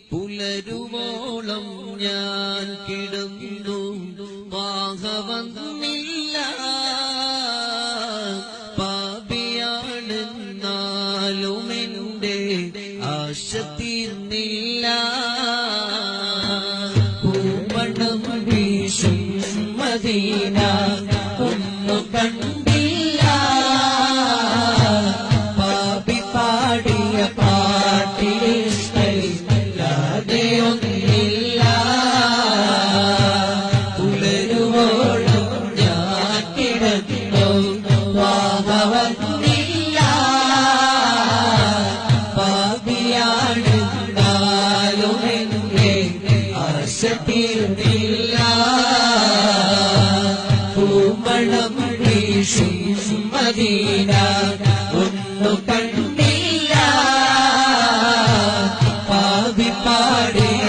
പുലരുവോളം ഞാൻ കിടന്നു. വാഹവന്നില്ല പാപിയാണെന്നാലും എന്റെ ആശ തീർന്നില്ല. പൂമണം വീശും മദീന. ഒന്നു കണ്ടില്ല തീർന്നില്ല പൂമണം വീശും മദീന. ഒന്നു കണ്ടില്ല. പാവി പാടിയ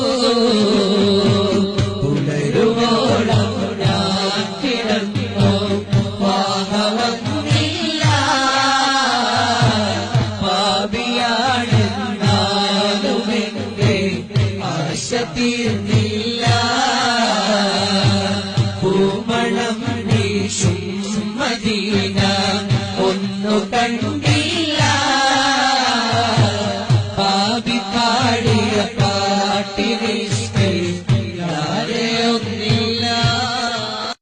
ആശ തീർന്നില്ല പൂമണം നീ മദീന